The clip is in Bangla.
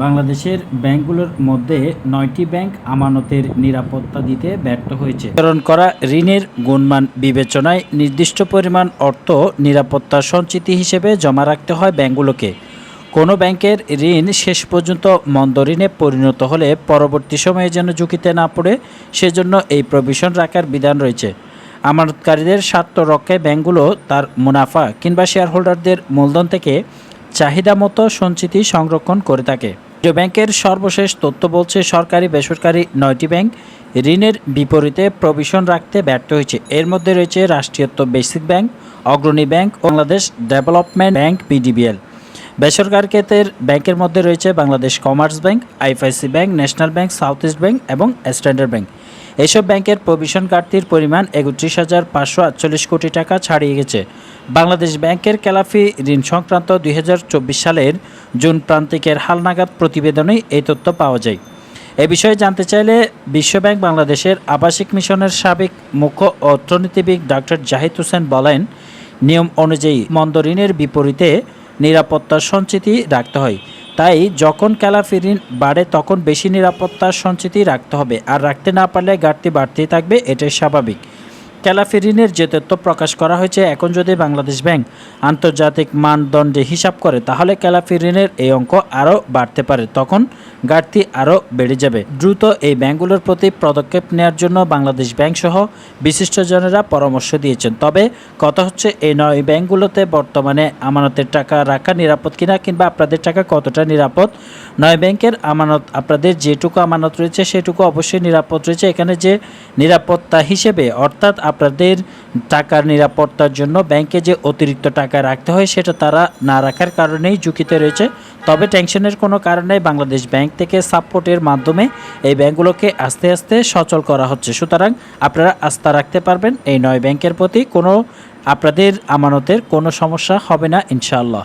বাংলাদেশের ব্যাংকগুলোর মধ্যে নয়টি ব্যাংক আমানতের নিরাপত্তা দিতে ব্যর্থ হয়েছে। বিতরণ করা ঋণের গুণমান বিবেচনায় নির্দিষ্ট পরিমাণ অর্থ নিরাপত্তা সঞ্চিতি হিসেবে জমা রাখতে হয় ব্যাংকগুলোকে। কোনো ব্যাংকের ঋণ শেষ পর্যন্ত মন্দ ঋণে পরিণত হলে পরবর্তী সময়ে যেন ঝুঁকিতে না পড়ে, সেজন্য এই প্রভিশন রাখার বিধান রয়েছে। আমানতকারীদের স্বার্থ রক্ষায় ব্যাংকগুলো তার মুনাফা কিংবা শেয়ার হোল্ডারদের মূলধন থেকে চাহিদা মতো সঞ্চিতি সংরক্ষণ করে থাকে। যে ব্যাংকের সর্বশেষ তথ্য বলছে, সরকারি বেসরকারি নয়টি ব্যাংক ঋণের বিপরীতে প্রভিশন রাখতে ব্যর্থ হয়েছে। এর মধ্যে রয়েছে রাষ্ট্রীয়ত্ব basic bank, Agrani bank, Bangladesh development bank PDBL বেসরকারি ক্ষেত্রের ব্যাংকের মধ্যে রয়েছে Bangladesh commerce bank, IFIC bank, national bank, south east bank এবং স্ট্যান্ডার্ড ব্যাংক। এসব ব্যাংকের প্রভিশন ঘাটতির পরিমাণ একত্রিশ হাজার পাঁচশো আটচল্লিশ কোটি টাকা ছাড়িয়ে গেছে। বাংলাদেশ ব্যাংকের ক্যালাফি ঋণ সংক্রান্ত দুই হাজার চব্বিশ সালের জুন প্রান্তিকের হালনাগাদ প্রতিবেদনেই এই তথ্য পাওয়া যায়। এ বিষয়ে জানতে চাইলে বিশ্বব্যাংক বাংলাদেশের আবাসিক মিশনের সাবেক মুখ্য অর্থনীতিবিদ ডক্টর জাহিদ হোসেন বলেন, নিয়ম অনুযায়ী মন্দ ঋণের বিপরীতে নিরাপত্তার সঞ্চিতি রাখতে হয়। তাই যখন ক্যালাফি ঋণ বাড়ে তখন বেশি নিরাপত্তার সঞ্চিতি রাখতে হবে। আর রাখতে না পারলে ঘাটতি বাড়তেই থাকবে, এটাই স্বাভাবিক। ক্যালাফি ঋণের যে তথ্য প্রকাশ করা হয়েছে, এখন যদি বাংলাদেশ ব্যাংক আন্তর্জাতিক মানদণ্ডে হিসাব করে, তাহলে ক্যালাফি ঋণের এই অঙ্ক আরও বাড়তে পারে। তখন ঘাটতি আরও বেড়ে যাবে। দ্রুত এই ব্যাংকগুলোর প্রতি পদক্ষেপ নেওয়ার জন্য বাংলাদেশ ব্যাংক সহ বিশিষ্টজনেরা পরামর্শ দিয়েছেন। তবে কথা হচ্ছে, এই নয় ব্যাংকগুলোতে বর্তমানে আমানতের টাকা রাখা নিরাপদ কিনা কিংবা আপনাদের টাকা কতটা নিরাপদ? নয় ব্যাংকের আমানত, আপনাদের যেটুকু আমানত রয়েছে, সেটুকু অবশ্যই নিরাপদ রয়েছে। এখানে যে নিরাপত্তা হিসেবে, অর্থাৎ আপনাদের টাকার নিরাপত্তার জন্য ব্যাংকে যে অতিরিক্ত টাকা রাখতে হয় সেটা তারা না রাখার কারণেই ঝুঁকিতে রয়েছে। তবে টেনশনের কোনো কারণে বাংলাদেশ ব্যাংক থেকে সাপোর্টের মাধ্যমে এই ব্যাংকগুলোকে আস্তে আস্তে সচল করা হচ্ছে। সুতরাং আপনারা আস্থা রাখতে পারবেন, এই নয় ব্যাংকের প্রতি কোনো আপনাদের আমানতের কোনো সমস্যা হবে না, ইনশাআল্লাহ।